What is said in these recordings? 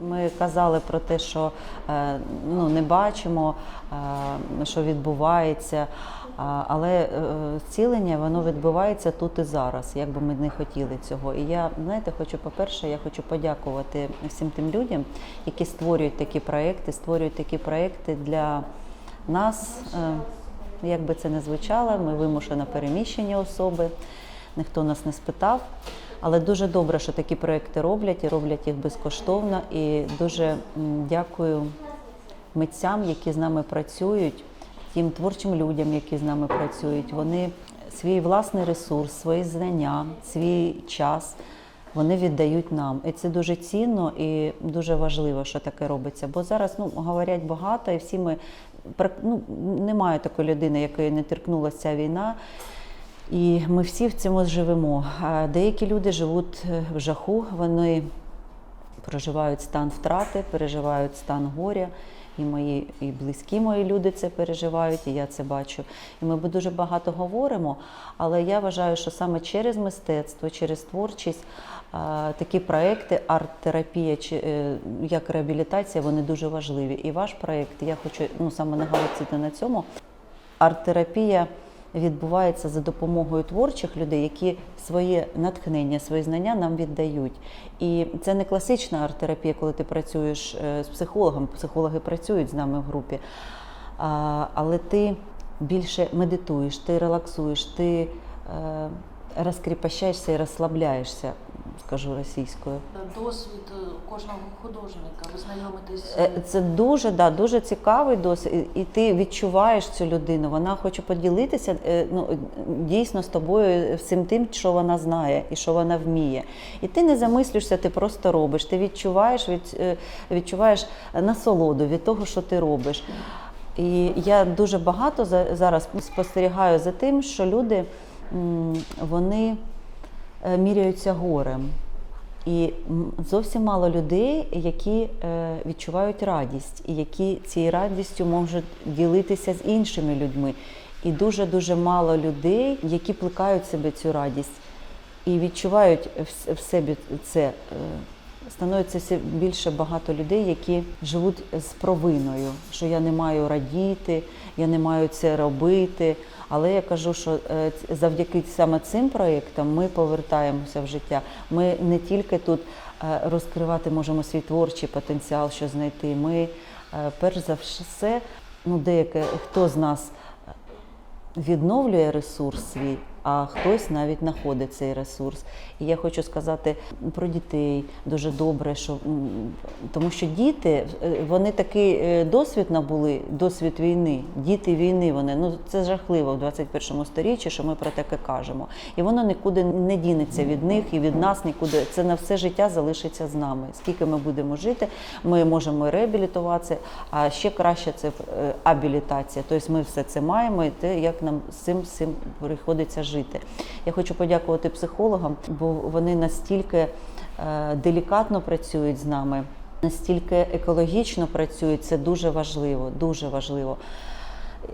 Ми казали про те, що е, ну, не бачимо, е, що відбувається, але е, зцілення воно відбувається тут і зараз, як би ми не хотіли цього. І я, знаєте, хочу, по-перше, я хочу подякувати всім тим людям, які створюють такі проекти, створюють такі проекти для нас. Як би це не звучало, ми вимушено переміщені особи, ніхто нас не спитав. Але дуже добре, що такі проекти роблять і роблять їх безкоштовно. І дуже дякую митцям, які з нами працюють, тим творчим людям, які з нами працюють. Вони свій власний ресурс, свої знання, свій час. Вони віддають нам, і це дуже цінно і дуже важливо, що таке робиться. Бо зараз ну говорять багато, і всі ми ну, немає такої людини, якої не торкнулася ця війна. І ми всі в цьому живемо. Деякі люди живуть е, в жаху, вони проживають стан втрати, переживають стан горя. І мої і близькі мої люди це переживають, і я це бачу. І ми дуже багато говоримо. Але я вважаю, що саме через мистецтво, через творчість такі проекти, арт-терапія чи е, як реабілітація, вони дуже важливі. І ваш проект, я хочу ну саме наголосити на цьому. Арт-терапія відбувається за допомогою творчих людей, які своє натхнення, свої знання нам віддають. І це не класична арт-терапія, коли ти працюєш е, з психологом. Психологи працюють з нами в групі. Але ти більше медитуєш, ти релаксуєш, ти розкріпащаєшся розкріпощаєшся і розслабляєшся, скажу російською. Досвід е, кожного художника, ви знайомитесь. Е, Це дуже, да, дуже цікавий досвід, і ти відчуваєш цю людину. Вона хоче поділитися е, ну, дійсно з тобою всім тим, що вона знає і що вона вміє. І ти не замислюєшся, ти просто робиш. Ти відчуваєш, від, е, відчуваєш насолоду від того, що ти робиш. І я дуже багато зараз спостерігаю за тим, що люди вони е, міряються горем. І зовсім мало людей, які е, відчувають радість, і які цією радістю можуть ділитися з іншими людьми. І дуже дуже мало людей, які плекають в себе цю радість і відчувають в, себе це. Становиться все більше багато людей, які живуть з провиною, що я не маю радіти, я не маю це робити. Але я кажу, що е, завдяки саме цим проєктам ми повертаємося в життя. Ми не тільки тут е, розкривати можемо свій творчий потенціал, що знайти. Ми е, перш за все, ну деяке хто з нас відновлює ресурс свій, а хтось навіть знаходить цей ресурс. І я хочу сказати про дітей дуже добре, що тому що діти е, вони такий е, досвід набули, досвід війни, діти війни. Вони ну це жахливо в 21 сторіччі, що ми про таке кажемо. І воно нікуди не дінеться від них і від нас нікуди. Це на все життя залишиться з нами. Скільки ми будемо жити, ми можемо реабілітуватися, а ще краще це е, абілітація. Тобто ми все це маємо, і те, як нам з цим, з цим приходиться жити. Я хочу подякувати психологам, бо вони настільки е, делікатно працюють з нами, настільки екологічно працюють. Це дуже важливо, дуже важливо.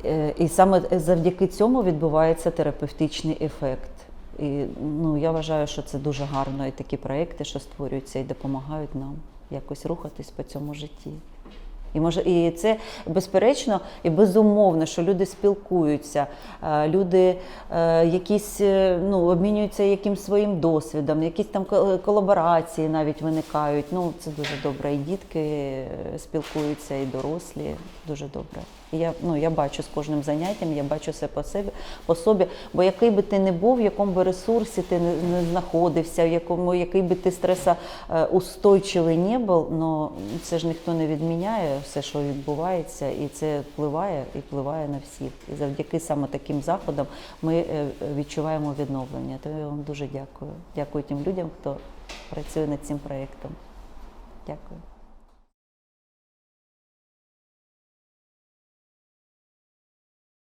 Е, І саме завдяки цьому відбувається терапевтичний ефект. І ну, я вважаю, що це дуже гарно, і такі проекти, що створюються і допомагають нам якось рухатись по цьому житті. І може, і це безперечно і безумовно, що люди спілкуються, е, люди е, якісь е, ну, обмінюються якимсь своїм досвідом, якісь там кол- колаборації навіть виникають. Ну це дуже добре. І дітки спілкуються, і дорослі. Дуже добре. Я, ну, я бачу з кожним заняттям, я бачу все по собі, по собі. Бо який би ти не був, в якому би ресурсі ти не, знаходився, в якому який би ти стресоустойчивий не був, но це ж ніхто не відміняє все, що відбувається, і це впливає і впливає на всіх. І завдяки саме таким заходам ми е, відчуваємо відновлення. Тому я вам дуже дякую. Дякую тим людям, хто працює над цим проєктом. Дякую.